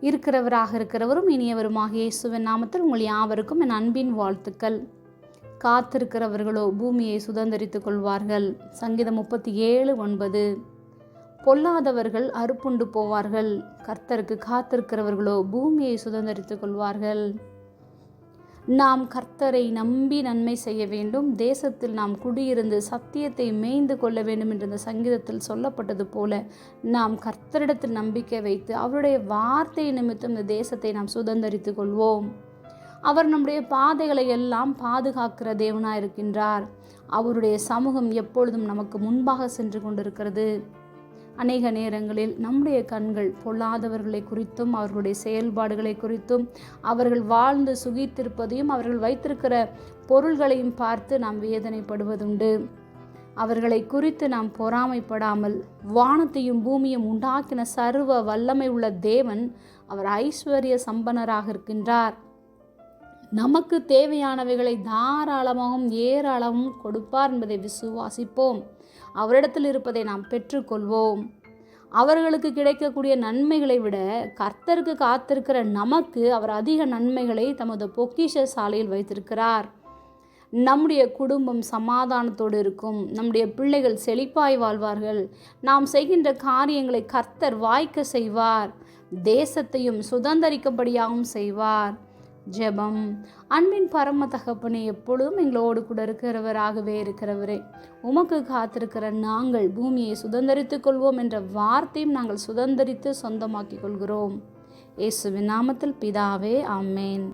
இருக்கிறவராக இருக்கிறவரும் இனியவருமாக இயேசுவின் நாமத்தில் உங்கள் யாவருக்கும் என் அன்பின் வாழ்த்துக்கள். காத்திருக்கிறவர்களோ பூமியை சுதந்திரித்துக் கொள்வார்கள். சங்கீதம் முப்பத்தி ஏழு ஒன்பது. பொல்லாதவர்கள் அறுப்புண்டு போவார்கள். கர்த்தருக்கு காத்திருக்கிறவர்களோ பூமியை சுதந்திரித்துக் கொள்வார்கள். நாம் கர்த்தரை நம்பி நன்மை செய்ய வேண்டும். தேசத்தில் நாம் குடியிருந்து சத்தியத்தை மேய்ந்து கொள்ள வேண்டும் என்ற இந்த சங்கீதத்தில் சொல்லப்பட்டது போல நாம் கர்த்தரிடத்தில் நம்பிக்கை வைத்து அவருடைய வார்த்தை நிமித்தம் இந்த தேசத்தை நாம் சுதந்திரித்து கொள்வோம். அவர் நம்முடைய பாதைகளை எல்லாம் பாதுகாக்கிற தேவனாயிருக்கின்றார். அவருடைய சமூகம் எப்பொழுதும் நமக்கு முன்பாக சென்று கொண்டிருக்கிறது. அநேக நேரங்களில் நம்முடைய கண்கள் பொல்லாதவர்களை குறித்தும் அவர்களுடைய செயல்பாடுகளை குறித்தும் அவர்கள் வாழ்ந்து சுகித்திருப்பதையும் அவர்கள் வைத்திருக்கிற பொருள்களையும் பார்த்து நாம் வேதனைப்படுவதுண்டு. அவர்களை குறித்து நாம் பொறாமைப்படாமல் வானத்தையும் பூமியும் உண்டாக்கின சர்வ வல்லமை உள்ள தேவன் அவர் ஐஸ்வர்ய சம்பனராக இருக்கின்றார். நமக்கு தேவையானவைகளை தாராளமாகவும் ஏராளமும் கொடுப்பார் என்பதை விசுவாசிப்போம். அவரிடத்தில் இருப்பதை நாம் பெற்றுக்கொள்வோம். அவர்களுக்கு கிடைக்கக்கூடிய நன்மைகளை விட கர்த்தருக்கு காத்திருக்கிற நமக்கு அவர் அதிக நன்மைகளை தமது பொக்கிஷ சாலையில் வைத்திருக்கிறார். நம்முடைய குடும்பம் சமாதானத்தோடு இருக்கும். நம்முடைய பிள்ளைகள் செழிப்பாய் வாழ்வார்கள். நாம் செய்கின்ற காரியங்களை கர்த்தர் வாய்க்க செய்வார். தேசத்தையும் சுதந்திரிக்கும்படியாகவும் செய்வார். ஜெபம். அன்பின் பரம தகப்பனே எப்பொழுதும் எங்களோடு கூட இருக்கிறவராகவே இருக்கிறவரே உமக்கு காத்திருக்கிற நாங்கள் பூமியை சுதந்திரித்துக் கொள்வோம் என்ற வார்த்தையும் நாங்கள் சுதந்திரித்து சொந்தமாக்கிக் கொள்கிறோம். இயேசுவின் நாமத்தில் பிதாவே ஆமேன்.